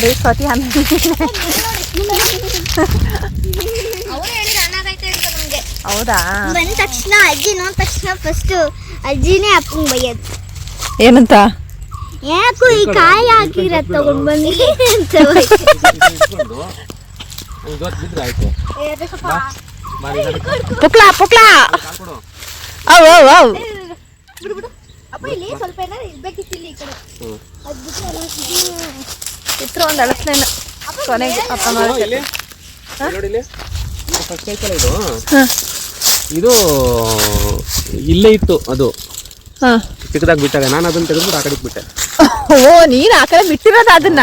ಬೇಯಿಸ್ಕೊತಿ ಆಮೇಲೆ. ಹೌದಾ? ಬಂದ ತಕ್ಷಣ ಅಜ್ಜಿ ನೋಡಿದ ತಕ್ಷಣ ಫಸ್ಟ್ ಅಜ್ಜಿನೇ ಅಪ್ಪಂಗೆ ಬೈಯೋದು. ಏನಂತ? ಯಾಕೋ ಈ ಕಾಯಿ ಹಾಕಿರ ತಗೊಂಡ್ ಬಂದಿ. ಅಂತ ಪುಕ್ಲಾ ಪುಕ್ಲಾ. ಅವ್ ಅವ್ ಅವ್. ಬಿಡು ಬಿಡು. ಅಪ್ಪ ಇಲ್ಲಿ ಸ್ವಲ್ಪ ಏನಾದ್ರು ಇರ್ಬೇಕಿತ್ತು ಇಲ್ಲಿ ಈ ಕಡೆ. ಇತ್ರ ಒಂದು ಅಳಸ್ನೇನ ಕೊನೆಗೆ ಅಪ್ಪ ಮಾಡಿ ನೋಡಿ ಇಲ್ಲಿ? ಫಸ್ಟ್ ಐತಲ್ಲ ಇದು? ಹಾ. ಇದು ಇಲ್ಲೇ ಇತ್ತು ಅದು. ಹಾ. ಚಿಕ್ಕದಾಗಿ ಬಿಟ್ಟಾಗ ನಾನು ಅದನ್ನ ತೆಗೆದ್ಬಿಟ್ಟು ಆ ಕಡೆಗೆ ಬಿಟ್ಟೆ ಓ ನೀನ್ ಆ ಕಡೆ ಬಿಟ್ಟಿರೋದ ಅದನ್ನ?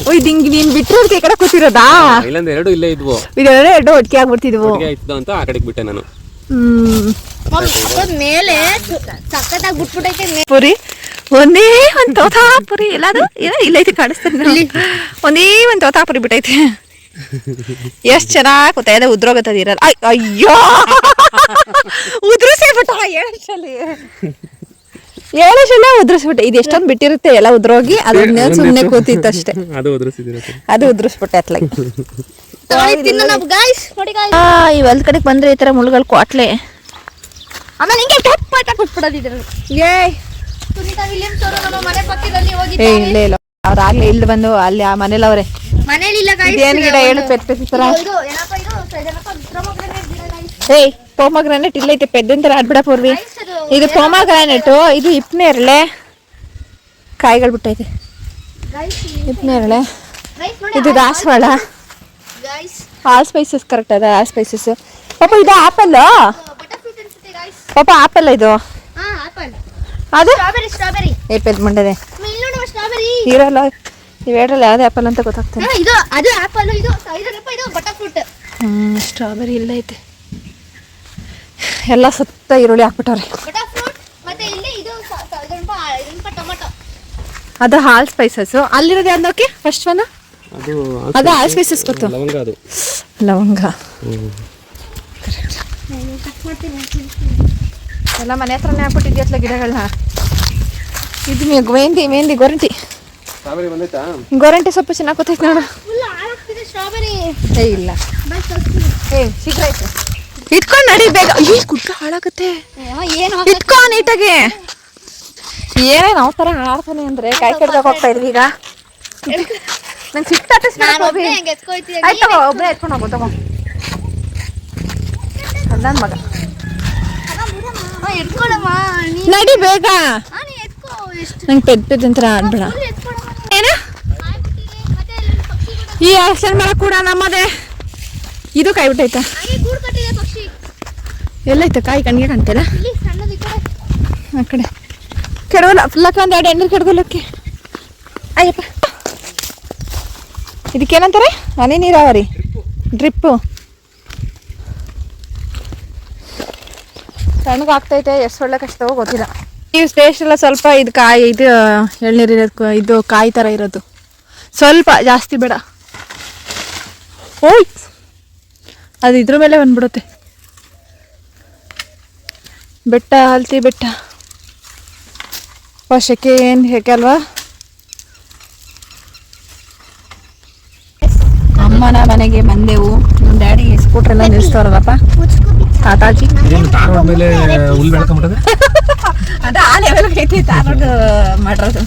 ಓ ಇದು ಹಿಂಗ್ ನೀನ್ ಬಿಟ್ಟಿರೋದಕ್ಕೆ ಈ ಕಡೆ ಕೂತಿರೋದಾ? ಇಲ್ಲಂದ್ರೆ ಎರಡು ಇಲ್ಲೇ ಇದ್ವು. ಇದೆರಡು ಎರಡು ಒಟ್ಟಿಗೆ ಆಗ್ಬಿಡ್ತಿದ್ವು. ಇತ್ತು ಆಯ್ತು ಅಂತ ಆ ಕಡೆಗೆ ಬಿಟ್ಟೆ ನಾನು. ಮೇಲೆ ಸಕ್ಕತ್ತಾಗಿ ಬಿಟ್ಬಿಟ್ಟೈತೆ ಪುರಿ ಒಂದೇ ಒಂದ್ ತೋತಾಪುರಿ. ಎಲ್ಲಾದ್ರೂ ಏನೋ ಇಲ್ಲೈತಿ ಕಾಣಿಸ್ತಾನೆ ನೋಡಿ. ಒಂದೇ ಒಂದ್ ತೋತಾಪುರಿ ಬಿಟ್ಟೈತಿ. ಎಷ್ಟ್ ಚೆನ್ನಾಗಿ ಕೂತ ಇದೆ ಉದ್ರೋಗತ್ತದ ಇರಲ್ಲ. ಅಯ್- ಅಯ್ಯೋ! ಉದ್ರಿಸ್ಬಿಟ್ಟ ಏಳಲ್ಲಿ ಏಳಶಲ್ಲ ಉದ್ರಿಸ್ಬಿಟ್ಟೆ ಇದು ಎಷ್ಟೊಂದು ಬಿಟ್ಟಿರುತ್ತೆ ಎಲ್ಲ ಉದ್ರೋಗಿ ಅದನ್ನ ಸುಮ್ಮನೆ ಕೂತಿತ್ತು ಅಷ್ಟೇ. ಅದು ಒದರಿಸಿದ್ದೀರ ಅದು ಉದ್ರಿಸ್ಬಿಟ್ಟೆ ಅತ್ಲಾಗಿ [laughs] ತಿನ್ನೋಣ ಗಾಯ್ಸ್ ನೋಡಿ guys. ಆ ಈ ಒಂದ್ ಕಡೆಗೆ ಬಂದ್ರೆ ಈ ತರ ಮುಳುಗಲ್ ಕ್ವಾಟ್ಲೆ. ಆಮೇಲೆ ಹಿಂಗೆ ಟಪ್ ಅಂತ ಬಿಟ್ಬಿಡೋದಿದ್ರು ಏಯ್ ಸುನೀತಾ ವಿಲಿಯಮ್ಸ್ ಅವರು ನಮ್ಮ ಮನೆ ಪಕ್ಕದಲ್ಲಿ ಏ ಹೋಗಿದ್ದಾರೆ. ಇಲ್ಲ ಇಲ್ಲ. ಅವ್ರಾಗ್ಲೇ ಇಲ್ಲಿ ಬಂದು ಅಲ್ಲಿ ಆ ಮನೇಲಿ ಇಲ್ಲ guys. ಇದೇನ್ ಗಿಡ ಹೇಳು ಪೆತ್ ಪೆತ್ ತರ ಇದು ಏನಪ್ಪ ಇದು ಏನಪ್ಪ ವಿಕ್ರಮಗ್ರನೇಟ್ ಗಿಡ guys. ಏಯ್ ಪೋಮಗ್ರಾನೆಟ್ ಇಲ್ಲೈತೆ ಪೆದ್ದನ್ ತರ ಆಡ್ಬಿಡ ಪೂರ್ವಿ ಇದು ಪೋಮಗ್ರಾನೆಟ್ ಇದು ಇಪ್ನೇರಳೆ ಕಾಯಿಗಳು ಬಿಟ್ಟೈತೆ ಇಪ್ನೇರಳೆ ಇದು ದಾಸವಾಳ. ಆಲ್ ಸ್ಪೈಸಸ್ ಕರೆಕ್ಟ್ ಅದ ಆಲ್ ಸ್ಪೈಸಸ್ ಪಾಪ ಇದು ಆಪಲ್. ಪಾಪ ಆಪಲ್ ಇದು ಹಾ ಆಪಲ್ ಅದು ಸ್ಟ್ರಾಬೆರಿ ಸ್ಟ್ರಾಬೆರಿ ಏ ಪೆದ್ ಮಂಡದೆ ಇಲ್ಲಿ ಇರಲ್ಲ ಇವೆರಡರಲ್ಲಿ ಯಾವ್ದು ಆಪಲ್ ಅಂತ ಗೊತ್ತಾಗ್ತದೆ ಇದು ಅದು ಆಪಲ್ ಇದು ಇದರಪ್ಪ ಇದು ಬಟರ್ಫ್ರೂಟ್ ಹ್ಮ್ ಸ್ಟ್ರಾಬೆರಿ ಇಲ್ಲ ಐತೆ. ಎಲ್ಲ ಸುತ್ತ ಈರುಳ್ಳಿ ಹಾಕ್ಬಿಟ್ಟವ್ರೆ. ಬಟರ್ಫ್ರೂಟ್ ಮತ್ತೆ ಇಲ್ಲಿ ಇದು ಸ- ಸ- ಐದು ರೂಪಾಯಿ ಟೊಮೊಟೊ ಅದು ಹಾಲ್ ಸ್ಪೈಸಸ್ ಅಲ್ಲಿರೋದು ಯಾವ್ದು ನೋಕಿ ಫಸ್ಟ್ ಒನ್ ಅದು ಅದು ಹಾಲ್ ಸ್ಪೈಸಸ್ ಗೊತ್ತು. ಲವಂಗ ಅದು. ಲವಂಗ. ಎಲ್ಲ ಮನೆ ಹತ್ರನೇ ಹಾಕ್ಬಿಟ್ಟಿದ್ಯತ್ಲ ಗಿಡಗಳನ್ನ ಇದು ಮೇ- ಮೆಹಂದಿ ಮೆಹಂದಿ ಗೋರಂಟಿ. ಸ್ಟ್ರಾಬೆರಿ ಬಂದೈತಾ? ಗೋರಂಟಿ ಸೊಪ್ಪು ಚೆನ್ನಾಗಿ ಗೊತ್ತೈತೆ ನೋಡು. ಸ್ಟ್ರಾಬೆರಿ. ಏ ಇಲ್ಲ. ಏ ಶೀಘ್ರ ಆಯ್ತು. ಇಟ್ಕೊಂಡು ನಡಿ ಬೇಗ. ಈ ಗುಡ್ಡ ಹಾಳಾಗುತ್ತೆ. ಏನು ಇಟ್ಕೋ ನೀಟಾಗಿ. ಏನೇ ನಾವು ಥರ ಹಾಳಾಡ್ತಾನೆ ಅಂದ್ರೆ ಕಾಯಿ ಕಡ್ದಾಗ ಹೋಗ್ತಾ ಇದ್ವಿ ಈಗ. ನಂಗೆ ಎತ್ಕೊಳ್ತೀನಿ ಆಯ್ತು ತಗೋ ಒಬ್ಬನೇ ಎತ್ಕೊಂಡು ಹೋಗು ತಗೋ. ನನ್ನ ಮಗ. ನಡಿ ಬೇಗ. ನೀ ಎತ್ಕೋ ಎಷ್ಟು ನಂಗೆ ಪೆದ್ ಪೆದ್ ಅಂತ ಆಡ್ಬೇಡ. ಏನು? ಈ ಆಕ್ಷನ್ ಮೇಲೆ ಕೂಡ ನಮ್ಮದೇ. ಇದು ಕಾಯಿ ಬಿಟ್ಟೈತಾ ಎಲ್ಲೈತೆ ಕಾಯಿ ಕಣ್ಗೆ ಕಾಣ್ತಿಲ್ಲ? ಆ ಕಡೆ. ಕೆಡವಲ್ಲ ಫುಲ್ಲಕ್ಕ ಒಂದು ಎರಡು ಎಣ್ಣೆ ಕೆಡಗೋಲಕ್ಕೆ ಅಯ್ಯಪ್ಪ. ಇದಕ್ಕೇನಂತಾರೆ? ಹನಿ ನೀರಾವರಿ. ಡ್ರಿಪ್ಪು. ತಣ್ಣಗಾಗ್ತೈತೆ ಎಷ್ಟು ಒಳ್ಳೆ ಕಷ್ಟವೋ ಗೊತ್ತಿಲ್ಲ ಈ ಟೇಸ್ಟ್ ಎಲ್ಲ ಸ್ವಲ್ಪ ಇದು ಕಾಯಿ ಇದು ಎಳ್ನೀರು ಇರೋದು ಇದು ಕಾಯಿ ಥರ ಇರೋದು. ಸ್ವಲ್ಪ ಜಾಸ್ತಿ ಬೇಡ. ಓಯ್! ಅದು ಇದ್ರ ಮೇಲೆ ಬಂದ್ಬಿಡುತ್ತೆ. ಬೆಟ್ಟ ಅಲ್ತಿ ಬೆಟ್ಟ. ವರ್ಷಕ್ಕೆ ಏನು ಹೇಗೆ ಅಲ್ವಾ? ಅಮ್ಮನ ಮನೆಗೆ ಬಂದೆವು. ನಮ್ಮ ಡ್ಯಾಡಿ ಸ್ಕೂಟ್ರೆಲ್ಲ ನಿಲ್ಲಿಸ್ತಾರಲ್ಲಪ್ಪ ತಾತಾಜಿ. [laughs] ಧಾರವಾಡ ಅದ ಆ ಲೆವೆಲ್ ಐತಿ ತಾರೋಡ್ ಮಾಡಿರೋದು.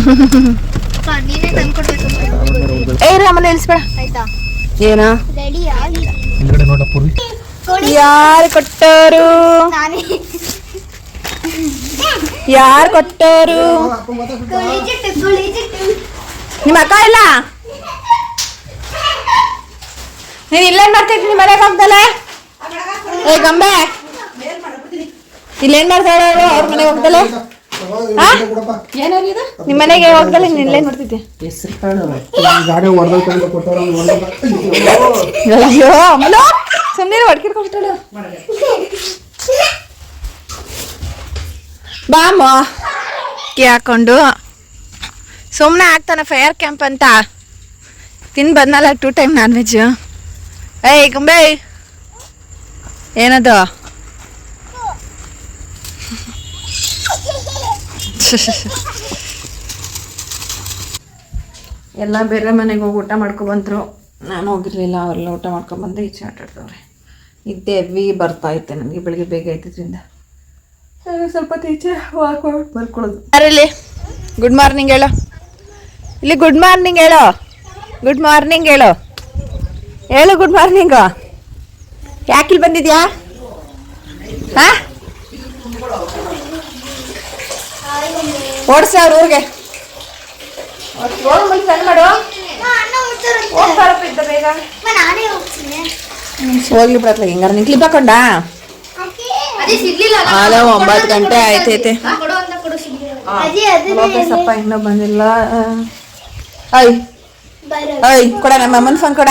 [laughs] ಏ ರೀ ಆಮೇಲೆ ನಿಲ್ಲಿಸ್ಬೇಡ ಆಯ್ತಾ? ಏನ? ಯಾರು ಕೊಟ್ಟರು? ನಾನೇ. ಯಾರು ಕೊಟ್ಟರು? ನಿಮ್ಮ ಅಕ್ಕ ಇಲ್ಲ? ನೀನ್ ಇಲ್ಲೇನ್ ಮಾಡ್ತಿದ್ದಿ ನಿಮ್ಮ ಮನೆಗೆ ಹೋಗ್ದಲ್ಲ ಏ ಗಂಬೆ. ಇಲ್ಲೇನ್ ಮಾಡ್ತಾಳೆ ಅವ್ರ ಮನೆಗೆ ಹೋಗ್ದಲ್ಲ ನಿಮ್ಮ ಮನೆಗೆ ಹೋಗ್ದಲ್ಲ ನೀನ್ ಇಲ್ಲೇನ್ ಮಾಡ್ತಿದ್ದೆ ಅಯ್ಯೋ ಅಮ್ಮಲು ಸುಮ್ಮನೆ ಹೊಡ್ಕಿರ್ಕೊಬಿಟ್ಟಳು ಬಾಮ ಕಿ ಹಾಕೊಂಡು ಸುಮ್ಮನೆ ಆಗ್ತಾನೆ ಫೈರ್ ಕ್ಯಾಂಪ್ ಅಂತ ತಿಂದು ಬಂದಲ್ಲ ಟೂ ಟೈಮ್ ನಾನ್ ವೆಜ್ ಏಯ್ ಗುಂಬೆ ಏನದು [laughs] ಎಲ್ಲ ಬೇರೆ ಮನೆಗೆ ಹೋಗಿ ಊಟ ಮಾಡ್ಕೊಬಂದ್ರು ನಾನು ಹೋಗಿರಲಿಲ್ಲ, ಅವರೆಲ್ಲ ಊಟ ಮಾಡ್ಕೊಂಬಂದು ಈಚೆ ಆಟ ಆಡ್ತವ್ರೆ ಇದ್ದೆ ಎವಿ ಬರ್ತಾ ಇತ್ತೆ ನನಗೆ, ಬೆಳಿಗ್ಗೆ ಬೇಗ ಆಯ್ತಿದ್ರಿಂದ ಸ್ವಲ್ಪ ಈಚೆ ವಾಕ್ ಬರ್ಕೊಳ್ಳೋದು. ಯಾರಲ್ಲಿ? ಗುಡ್ ಮಾರ್ನಿಂಗ್ ಹೇಳೋ. ಇಲ್ಲಿ ಗುಡ್ ಮಾರ್ನಿಂಗ್ ಹೇಳೋ. ಗುಡ್ ಮಾರ್ನಿಂಗ್ ಹೇಳೋ. ಹೇಳು ಗುಡ್ ಮಾರ್ನಿಂಗು ಯಾಕಿಲ್ಲಿ ಬಂದಿದ್ಯಾ? ಹಾ? ಓಡಿಸಿ ಅವ್ರ ಊರಿಗೆ. ಸಣ್ಣ ಮಾಡು. ಅಣ್ಣ ಹುಡ್ತಾರಂತೆ. ಹೋಗ್ಬಾರಪ್ಪ ಇದ್ದ ಬೇಗ. ಅಮ್ಮ, ನಾನೇ ಹೋಗ್ತೀನಿ. ಹೋಗ್ಲಿ ಬಿಡತ್ಲ ಹಿಂಗಾರ ನೀನ್ ಕ್ಲಿಪ್ ಹಾಕೊಂಡ ಅದೇ ಸಿಗ್ಲಿಲ್ಲ ಆಲ ಒಂಬತ್ತು ಗಂಟೆ ಆಯ್ತೈತೆ. ಕೊಡು ಅಂತ ಕೊಡು ಸಿಗ್ಲಿಲ್ಲ ಅದೇ ಅದೇ ಲೋಕೇಶಪ್ಪ ಇನ್ನೂ ಬಂದಿಲ್ಲ. ಅಯ್ ಬರ. ಐ ಕೊಡ ನಮ್ಮ ಅಮ್ಮನ ಫೋನ್ ಕೊಡ.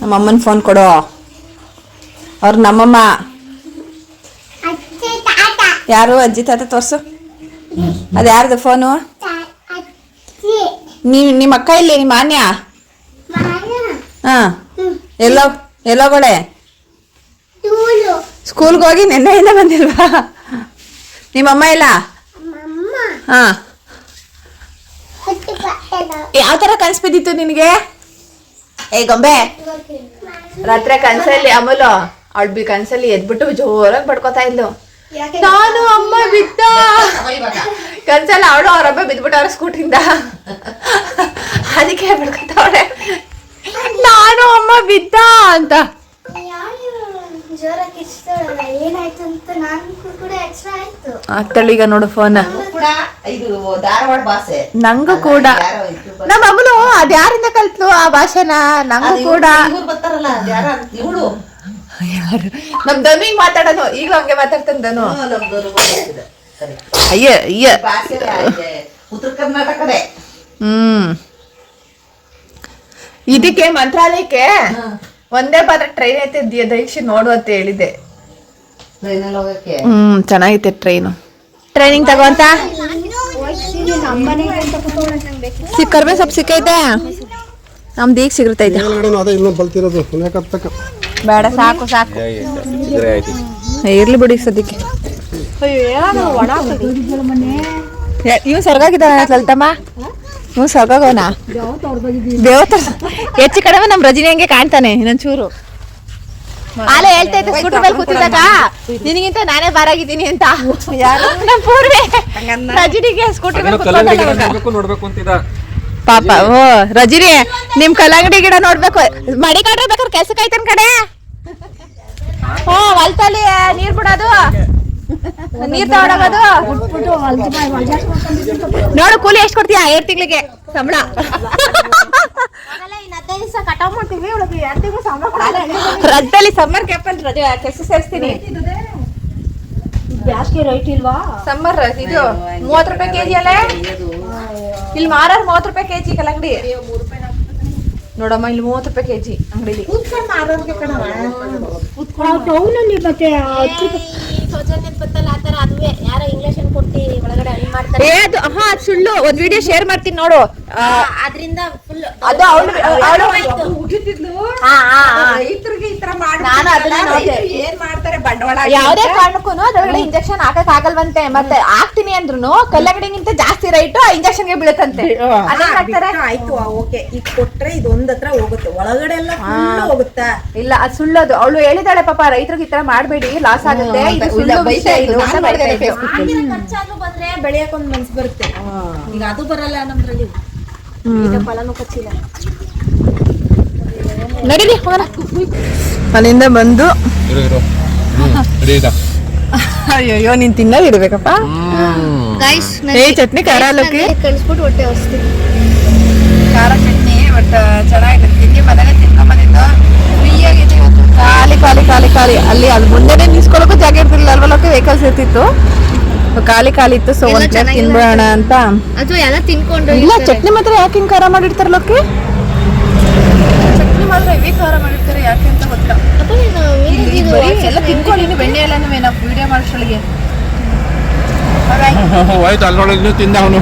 ನಮ್ಮ ಅಮ್ಮನ ಫೋನ್ ಕೊಡು. ಅವ್ರ ನಮ್ಮಮ್ಮ. ತಾತ. ಯಾರು ಅಜ್ಜಿ ತಾತ ತೋರ್ಸು. ಅದು ಯಾರ್ದು ಫೋನು? ನೀವು ನಿಮ್ಮ ಅಕ್ಕ ಇಲ್ಲಿ ನಿಮ್ಮ ಮಾನ್ಯ? ಹಾಂ. ಎಲ್ಲೋ ಎಲ್ಲೋಗಡೆ ತೂಲು ಸ್ಕೂಲ್ಗೆ ಹೋಗಿ ನಿನ್ನೆಯಿಂದ ಬಂದಿಲ್ವಾ? ನಿಮ್ಮಮ್ಮ ಇಲ್ಲ? ಹಾ. ಯಾವ ಥರ ಕನ್ಸ್ ಬಿದ್ದಿತ್ತು ನಿನಗೆ? ಏ ಗೊಂಬೆ. ರಾತ್ರಿ ಕನ್ಸಲ್ಲಿ ಅಮಲು ಅವಳು ಬಿ ಕನ್ಸಲ್ಲಿ ಎದ್ಬಿಟ್ಟು ಜೋರಾಗಿ ಬಡ್ಕೋತಾ ಇದ್ಲು. ನಾನು ಅಮ್ಮ ಬಿದ್ದ ಕನ್ಸಲ್ಲಿ ಅವಳು ಅವರಬ್ಬ ಬಿದ್ಬಿಟ್ಟವ್ರ ಸ್ಕೂಟಿಂದ ಅದಕ್ಕೆ ಬಡ್ಕೋತಾವಳೆ ನಾನು ಅಮ್ಮ ಬಿದ್ದ ಅಂತ. ಯಾರು? ಜೋರಾಗಿ ಇಷ್ಟಲ್ಲ ಏನಾಯ್ತು ಅಂತ ನಾನು ಕೂಡ ಎಕ್ಸ್ಟ್ರಾ ಆಯ್ತು. ಆಗ್ತಾಳೆ ಈಗ ನೋಡು ಫೋನ್ ನಂಗೂ ಕೂಡ ನಮ್ಮ ಅಮ್ಮನು ಅದ್ಯಾರಿಂದ ಕಲ್ತ್ಲು ಆ ಭಾಷೆನ? ನಂಗೂ ಕೂಡ. ಯಾರ? ನಮ್ ಧನು ಹಿಂಗ್ ಮಾತಾಡೋನು. ಈಗಲೂ ಹಂಗೆ ಮಾತಾಡ್ತಾನೆ ಧನು. ಅಯ್ಯ ಅಯ್ಯ. ಭಾಷೆ ಇದೆ. ಉತ್ತರ ಕರ್ನಾಟಕದೇ ಹ್ಮ್. ಇದಕ್ಕೆ ಮಂತ್ರಾಲಯಕ್ಕೆ ಒಂದೇ ಪಾತ್ರ ಟ್ರೈನ್ ಐತೆ ದೀಕ್ಷೆ ನೋಡು ಅಂತ ಹೇಳಿದೆ. ಹ್ಮ್ ಚೆನ್ನಾಗೈತೆ ಟ್ರೈನು ಟ್ರೈನಿಂಗ್ ತಗೋಂತ ಸಿಕ್ಕರ್ಬೇ ಸ್ವಲ್ಪ ಸಿಕ್ಕೈತೆ. ನಮ್ ಈಗ ಸಿಗುತ್ತೈತೆ. ಬೇಡ ಸಾಕು ಸಾಕು. ಇರ್ಲಿ ಬಿಡಿ ಸದ್ಯಕ್ಕೆ. ಇವ್ ಸರ್ಗಾಗಿದ್ದಾನ ಲಲಿತಮ್ಮ? ಇವ್ ಸರ್ಗಾಗೋನ ದೇವತ ಹೆಚ್ಚು ಕಡಿಮೆ ನಮ್ ರಜಿನಿ ಹಂಗೆ ಕಾಣ್ತಾನೆ ಇನ್ನೊಂಚೂರು. ಆಲೆ ಹೇಳ್ತಾ ಇದ್ದೆ ಸ್ಕೂಟರ್ ಮೇಲೆ ಕೂತಿದ್ದಾಗ ನಿನಗಿಂತ ನಾನೇ ಬಾರಾಗಿದ್ದೀನಿ ಅಂತ. ಯಾರು? ನಮ್ ಪೂರ್ವೆ ರಜನಿಗೆ ಸ್ಕೂಟರ್ ಮೇಲೆ ನೋಡ್ಬೇಕು ನೋಡ್ಬೇಕು ಅಂತಿದ್ದ. ಪಾಪ ಓ ರಜಿನಿ ನಿಮ್ ಕಲ್ಲಂಗಡಿ ಗಿಡ ನೋಡ್ಬೇಕು. ಮಡಿ ಕಾಡ್ರೆ ಬೇಕಾದ್ರೆ ಕೆಲ್ಸಕ್ಕೆ ಆಯ್ತನ್ ಕಡೆ ಹ್ಞೂ ಹೊಲ್ತಲ್ಲಿ ನೀರ್ ಬಿಡೋದು. ನೀರ್ ತಗೊಳೋದು ನೋಡು, ಕೂಲಿ ಎಷ್ಟು ಕೊಡ್ತೀಯ? ಎರಡು ತಿಂಗಳಿಗೆ ಸಂಬಳ. ರಜದಲ್ಲಿ ಸಮ್ಮರ್ ಕ್ಯಾಪ್ ಅಂತ ರಜೆ, ಕೆಲಸ ಸೇರಿಸ್ತೀನಿ. ಜಾಸ್ತಿ ರೈಟ್ ಇಲ್ವಾ ಸಮ್ಮರ್ ಇದು ಮೂವತ್ತು ರೂಪಾಯಿ ಕೆಜಿ ಅಲ್ಲೇ? ಇಲ್ಲಿ ಮಾರಾರ್ ಮೂವತ್ತು ರೂಪಾಯಿ ಕೆಜಿ ಕಲ್ಲಂಗಡಿ. ನೋಡಮ್ಮ ಇಲ್ಲಿ ಮೂವತ್ತು ರೂಪಾಯಿ ಕೆಜಿ ಅಂಗಡಿಲಿ. ಹಣ್ಣು ಮಾಡ್ತಾರೆ. ಏ ಅದು ಹಾ ಅದ್ ಸುಳ್ಳು. ಒಂದ್ ವಿಡಿಯೋ ಶೇರ್ ಮಾಡ್ತೀನಿ ನೋಡು. ಆ, ಅದರಿಂದ ಫುಲ್ ಅದು ಅವಳು ಈ ತರ ನಾನು ಅದನ್ನ ನೋಡ್ದೆ. ಏನ್ ಮಾಡ್ತಾರೆ ಬಂಡವಾಳ ಯಾವುದೇ ಕಾರಣಕ್ಕೂ ಅದ್ರೊಳಗಡೆ ಇಂಜೆಕ್ಷನ್ ಹಾಕಕ್ ಆಗಲ್ವಂತೆ. ಮತ್ತೆ ಹಾಕ್ತೀನಿ ಅಂದ್ರುನು ಕಲ್ಲಂಗಡಿಗಿಂತ ಜಾಸ್ತಿ ರೈಟ್ ಇಂಜೆಕ್ಷನ್ಗೆ ಬೀಳುತ್ತಂತೆ. ಅದೇ ಮಾಡ್ತಾರೆ? ಆಯ್ತು ಓಕೆ. ಈಗ ಕೊಟ್ರೆ ಇದು ಒಂದ್ ಹತ್ರ ಹೋಗುತ್ತೆ. ಒಳಗಡೆ ಎಲ್ಲ full ಹೋಗುತ್ತಾ. ಇಲ್ಲ ಅದು ಸುಳ್ಳದು. ಅವಳು ಹೇಳಿದಾಳೆ ಪಾಪ ರೈತರಿಗೆ ಈ ತರ ಮಾಡ್ಬೇಡಿ ಲಾಸ್ ಆಗುತ್ತೆ. ಇದು ಸುಳ್ಳು ವಿಷಯ ಇದು ಅಂತ ಬೈತಾ ಇದ್ಲು. ಖರ್ಚಾದ್ರೂ ಬಂದ್ರೆ ಬೆಳೆಯಕ್ ಒಂದ್ ಮನ್ಸ್ ಬರುತ್ತೆ. ಈಗ ಅದು ಬರಲ್ಲ ನಮ್ದ್ರಲ್ಲಿ. ಈಗ ಫಲನೂ ಕಚ್ಚಿಲ್ಲ ನಡೀರಿ ಹೋಗೋಣ. ಮನೆಯಿಂದ ಬಂದು ಇರು ಇರು. ರೆಡಿ ಆಯ್ತಾ ಅಯ್ಯೋ ನೀನ್ ತಿನ್ನೋದು ಇರ್ಬೇಕಪ್ಪ ಏ ಚಟ್ನಿ ಖಾರ ಅಲ್ಲಕ್ಕೆ ಕಳಿಸ್ಬಿಟ್ಟು ಹೊಟ್ಟೆ ಹೊಸ್ತೀನಿ ಖಾರ ಚಟ್ನಿ ಬಟ್ ಚೆನ್ನಾಗಿದೆ. ತಿಂಡಿ ಮನೇಲೆ ತಿನ್ಕೊಂಬಂದಿದ್ದು ಫ್ರೀಯಾಗಿದೆ ಇವತ್ತು. ಖಾಲಿ ಖಾಲಿ ಖಾಲಿ ಖಾಲಿ. ಅಲ್ಲಿ ಅಲ್ಲಿ ಮುಂದೆನೆ ನಿಲ್ಸ್ಕೊಳಕ್ಕೂ ಜಾಗ ಇರ್ತಿರ್ಲಿಲ್ಲ. ಅಲ್ವಲ್ಲಕ್ಕೆ ವೆಹಿಕಲ್ಸ್ ಇರ್ತಿತ್ತು ಖಾಲಿ ಖಾಲಿ ಇತ್ತು. ಸೊ ಒಂದ್ ತಿನ್ಬಿಡೋಣ ಅಂತ. ಅದು ಎಲ್ಲ ತಿನ್ಕೊಂಡು ಇಲ್ಲ ಚಟ್ನಿ ಮಾತ್ರ ಯಾಕೆ ಹಿಂಗ್ ಖಾರ ಮಾಡಿರ್ತಾರಲ್ಲಕ್ಕೆ ಮಾತ್ರ ಹೆವಿ ಖಾರ ಮಾಡಿರ್ತಾರೆ ಯಾಕೆ ಅಂತ ಗೊತ್ತಾ ಎಲ್ಲ ತಿನ್ಕೊಂಡು ಬೆಣ್ಣೆ ಎಲ್ಲನೂ ನಾವು ವಿಡಿಯೋ ಮಾಡೋಷ್ರೊಳಗೆ ಹೋಯ್ತು ಅಲ್ಲೊಳಗೆ ತಿಂದ ಅವನು.